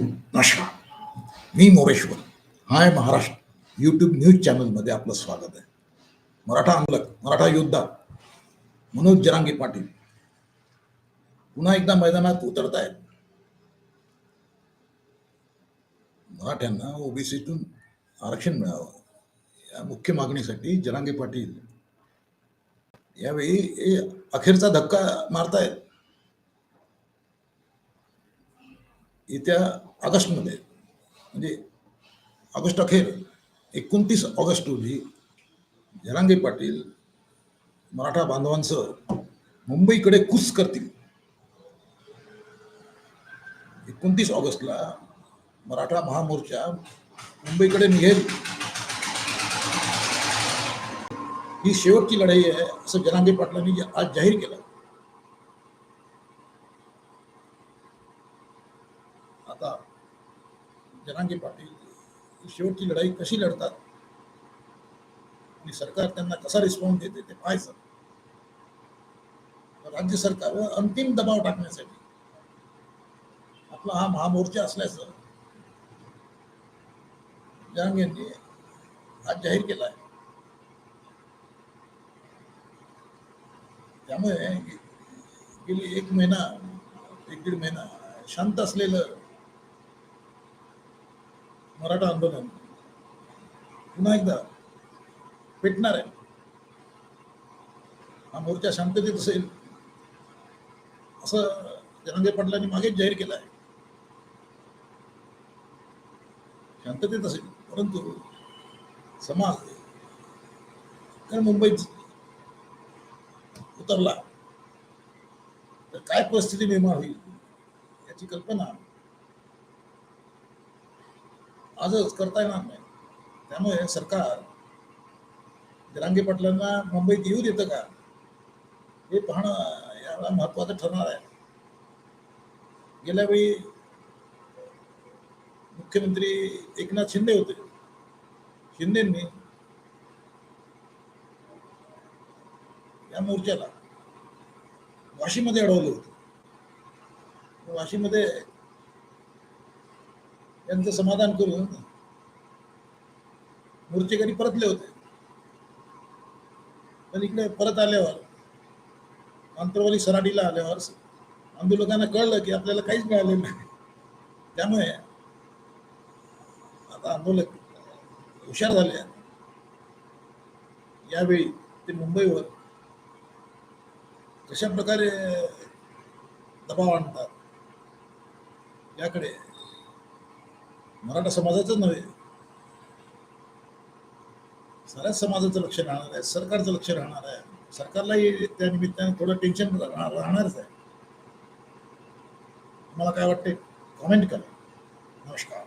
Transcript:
नमस्कार. मी Moreshwar. Hi Maharashtra. YouTube news चॅनलमध्ये आपलं स्वागत आहे. मराठा आंदोलक, मराठा योद्धा मनोज जरांगे पाटील पुन्हा एकदा मैदानात उतरत आहेत मराठ्यांना ओबीसीतून आरक्षण मिळावं, या मुख्य मागणीसाठी जरांगे पाटील यावेळी अखेरचा धक्का मारतायत. येत्या ऑगस्टमध्ये म्हणजे ऑगस्ट अखेर एकोणतीस ऑगस्ट रोजी जरांगे पाटील मराठा बांधवांसह मुंबईकडे कूच करतील. एकोणतीस ऑगस्टला मराठा महामोर्चा मुंबईकडे निघेल. ही शेवटची लढाई आहे असं जरांगे पाटलांनी आज जाहीर केलं. आता जरांगे पाटील शेवटची लढाई कशी लढतात? आणि सरकार त्यांना कसा रिस्पॉन्स देते ते पाहायचं. राज्य सरकारवर अंतिम दबाव टाकण्यासाठी आपला हा महामोर्चा असल्याचं जनांग यांनी आज जाहीर केला आहे त्यामुळे गेली एक महिना एक दीड महिना शांत असलेलं मराठा आंदोलन. पुन्हा एकदा पेटणार आहे. हा मोर्चा शांततेत असेल असं जनांगे पाटलांनी मागेच जाहीर केलं आहे. शांततेत असेल परंतु समाज कारण मुंबईत उतरला तर काय परिस्थिती निर्माण होईल याची कल्पना आजच करता येणार नाही. त्यामुळे सरकार जरांगे पाटलांना मुंबईत येऊ देतं का? हे पाहणं यावेळा महत्वाचं ठरणार आहे. गेल्या वेळी मुख्यमंत्री एकनाथ शिंदे होते. शिंदेंनी या मोर्चाला वाशीमध्ये अडवलं होतं. वाशीमध्ये यांचं समाधान करून मोर्चेकरी परतले होते. पण इकडे परत आल्यावर आंतरवाली सराडीला आल्यावर आंदोलकांना कळलं की आपल्याला काहीच मिळालेलं नाही. त्यामुळे आता आंदोलक हुशार झाले यावेळी ते मुंबईवर कशा प्रकारे दबाव आणतात याकडे मराठा समाजाचं नव्हे. सगळ्याच समाजाचं लक्ष राहणार आहे सरकारचं लक्ष राहणार आहे. सरकारलाही त्या निमित्ताने थोडं टेन्शन राहणारच आहे. मला काय वाटते कॉमेंट करा.